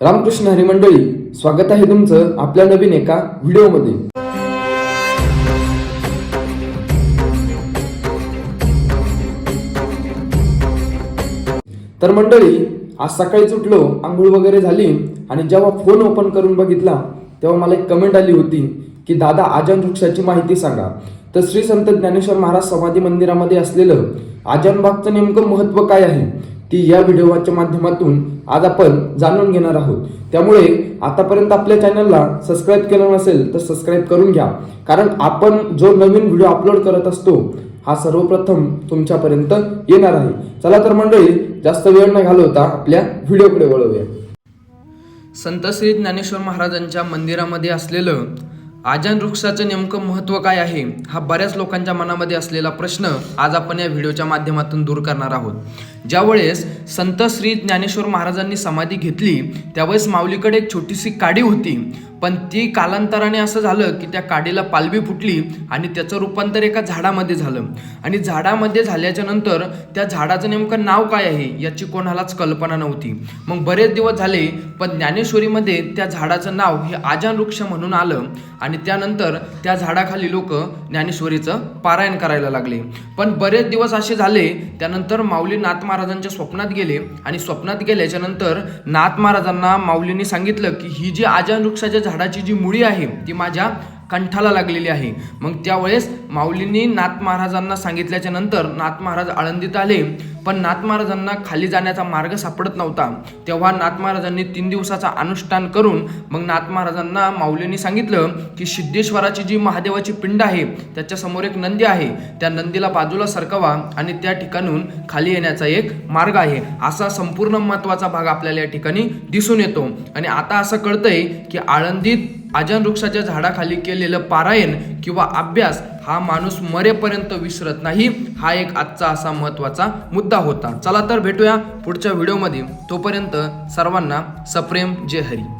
रामकृष्ण हरी मंडळी स्वागत आहे तुमचं आपल्या नवीन एका व्हिडिओमध्ये. तर मंडळी आज सकाळीच उठलो आंघोळ वगैरे झाली आणि जेव्हा फोन ओपन करून बघितला तेव्हा मला एक कमेंट आली होती की दादा आजान वृक्षाची माहिती सांगा. तर श्री संत ज्ञानेश्वर महाराज समाधी मंदिरामध्ये असलेलं आजानबागचं नेमकं महत्त्व काय आहे? ती या व्हिडिओच्या माध्यमातून आज आपण जाणून घेणार आहोत. त्यामुळे आतापर्यंत आपल्या चॅनलला सबस्क्राईब केलं नसेल तर सबस्क्राईब करून घ्या. कारण आपण जो नवीन व्हिडिओ अपलोड करत असतो हा सर्वप्रथम तुमच्यापर्यंत येणार आहे. चला तर मंडळी जास्त वेळ न घालवता आपल्या व्हिडिओकडे वळवूया संत श्री ज्ञानेश्वर महाराजांच्या मंदिरामध्ये असलेलं आजान वृक्षाचं नेमकं महत्त्व काय आहे हा बऱ्याच लोकांच्या मनामध्ये असलेला प्रश्न आज आपण या व्हिडिओच्या माध्यमातून दूर करणार आहोत. ज्यावेळेस संत श्री ज्ञानेश्वर महाराजांनी समाधी घेतली त्यावेळेस माऊलीकडे एक छोटीशी काडी होती. पण ती कालांतराने असं झालं की त्या काडीला पालवी फुटली आणि त्याचं रूपांतर एका झाडामध्ये झालं. आणि झाडामध्ये झाल्याच्यानंतर त्या झाडाचं नेमकं नाव काय आहे याची कोणालाच कल्पना नव्हती. मग बरेच दिवस झाले पण ज्ञानेश्वरीमध्ये त्या झाडाचं नाव हे आजान वृक्ष म्हणून आलं आणि त्यानंतर त्या झाडाखाली लोक ज्ञानेश्वरीचं पारायण करायला लागले. पण बरेच दिवस असे झाले त्यानंतर माऊली नाथ महाराजांच्या स्वप्नात गेले आणि स्वप्नात गेल्याच्यानंतर नाथ महाराजांना माऊलींनी सांगितलं की ही जी आजान वृक्षाच्या झाडाची जी मुळी आहे ती माझ्या कंठाला लागलेली आहे. मग त्यावेळेस माऊलींनी नाथ महाराजांना सांगितल्याच्या नंतर नाथ महाराज आळंदीत आले. पण नाथ महाराजांना खाली जाण्याचा मार्ग सापडत नव्हता. तेव्हा नाथ महाराजांनी तीन दिवसाचा अनुष्ठान करून मग नाथ महाराजांना माऊलींनी सांगितलं की सिद्धेश्वराची जी महादेवाची पिंड आहे त्याच्यासमोर एक नंदी आहे. त्या नंदीला बाजूला सरकवा आणि त्या ठिकाणून खाली येण्याचा एक मार्ग आहे. असा संपूर्ण महत्त्वाचा भाग आपल्याला या ठिकाणी दिसून येतो. आणि आता असं कळतंय की आळंदीत आजन वृक्षाच्या झाडाखाली केलेलं पारायण किंवा अभ्यास हा माणूस मरेपर्यंत विसरत नाही हा एक आजचा असा महत्त्वाचा मुद्दा होता. चला तर भेटूया पुढच्या व्हिडिओमध्ये. तोपर्यंत सर्वांना सप्रेम जय हरी.